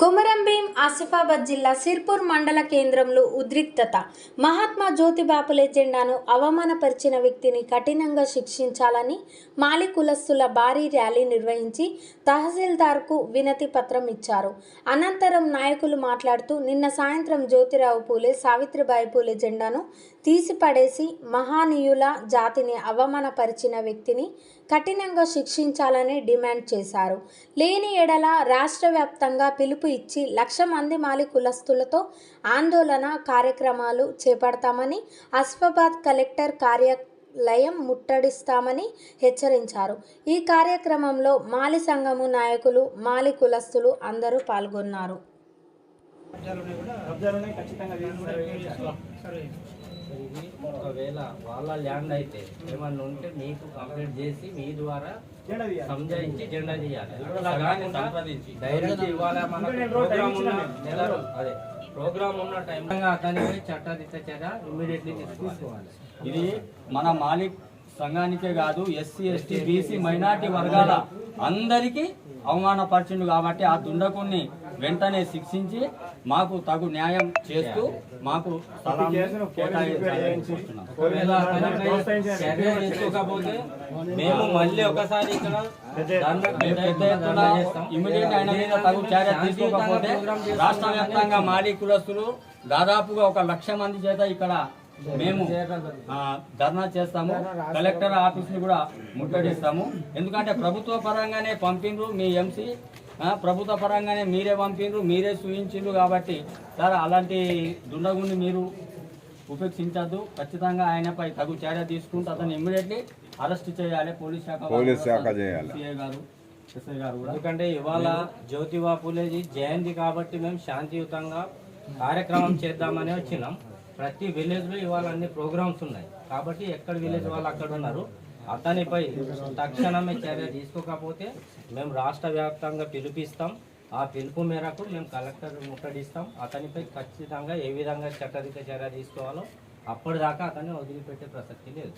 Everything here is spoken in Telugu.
குமர ఆసిఫాబాద్ జిల్లా సిర్పూర్ మండల కేంద్రంలో ఉద్రిక్తత. మహాత్మా జ్యోతిబాపులే జెండాను అవమానపరిచిన వ్యక్తిని కఠినంగా శిక్షించాలని మాలి కులస్తుల భారీ ర్యాలీ నిర్వహించి తహసీల్దార్కు వినతి పత్రం ఇచ్చారు. అనంతరం నాయకులు మాట్లాడుతూ నిన్న సాయంత్రం జ్యోతిరావు పూలే సావిత్రిబాయి పూలే జెండాను తీసిపడేసి మహానీయుల జాతిని అవమానపరిచిన వ్యక్తిని కఠినంగా శిక్షించాలని డిమాండ్ చేశారు. లేని ఎడల రాష్ట్ర వ్యాప్తంగా పిలుపు ఇచ్చి లక్ష మంది మాలి కులస్తులతో ఆందోళన కార్యక్రమాలు చేపడతామని అస్ఫాబాద్ కలెక్టర్ కార్యాలయం ముట్టడిస్తామని హెచ్చరించారు. ఈ కార్యక్రమంలో మాలి సంఘము నాయకులు మాలి కులస్తులు అందరూ పాల్గొన్నారు. ఖచ్చితంగా ఒకవేళ వాళ్ళ ల్యాండ్ అయితే ఏమన్నా ఉంటే మీకు కంప్లీట్ చేసి మీ ద్వారా. సంజాయించి జెండా తీయాలి. అట్లా కాకుండా డైరెక్ట్ ఇవాళ మన ప్రోగ్రామ్ ఉన్న నెల అదే ప్రోగ్రామ్ ఉన్న టైం అతని చట్టదిత్త చర్య ఇమీడియట్లీ తీసుకోవాలి ఇది మన మాలిక్ సంఘానికే కాదు ఎస్సీ ఎస్టీ బీసీ మైనార్టీ వర్గాల అందరికీ అవమానపరిచిండు కాబట్టి ఆ దుండకుణ్ణి వెంటనే శిక్షించి మాకు తగు న్యాయం చేస్తూ మాకు మేము మళ్ళీ ఒకసారి ఇక్కడ పెద్ద ఎత్తున ఆయన మీద తగు చర్య తీసుకోకపోతే రాష్ట్ర వ్యాప్తంగా మాలీ కులస్తులు దాదాపుగా ఒక లక్ష మంది చేత ఇక్కడ మేము ఆ, ధర్నా చేస్తాము. కలెక్టర్ ఆఫీస్ని కూడా ముట్టడిస్తాము. ఎందుకంటే ప్రభుత్వ పరంగానే పంపిండ్రు మీ ఎంసీ ప్రభుత్వ పరంగానే మీరే పంపిండ్రు మీరే చూపించిండ్రు కాబట్టి సార్ అలాంటి దుండగుండి మీరు ఉపేక్షించద్దు. ఖచ్చితంగా ఆయనపై తగు చర్య తీసుకుంటూ అతను ఇమ్మీడియట్లీ అరెస్ట్ చేయాలి. పోలీస్ శాఖ పోలీస్ శాఖ చేయాలి. గారు ఎస్ఐ గారు కూడా. ఎందుకంటే ఇవాళ జ్యోతిబా పూలేజీ జయంతి కాబట్టి మేము శాంతియుతంగా కార్యక్రమం చేద్దామని వచ్చినాం. ప్రతి విలేజ్లో ఇవాళ అన్ని ప్రోగ్రామ్స్ ఉన్నాయి. కాబట్టి ఎక్కడ విలేజ్ వాళ్ళు అక్కడ ఉన్నారు అతనిపై తక్షణమే చర్య తీసుకోకపోతే మేము రాష్ట్ర వ్యాప్తంగా పిలిపిస్తాం. ఆ పిలుపు మేరకు మేము కలెక్టర్ ముట్టడిస్తాం. అతనిపై ఖచ్చితంగా ఏ విధంగా చట్టరీత్యా చర్య తీసుకోవాలో అప్పటిదాకా అతన్ని వదిలిపెట్టే ప్రసక్తి లేదు.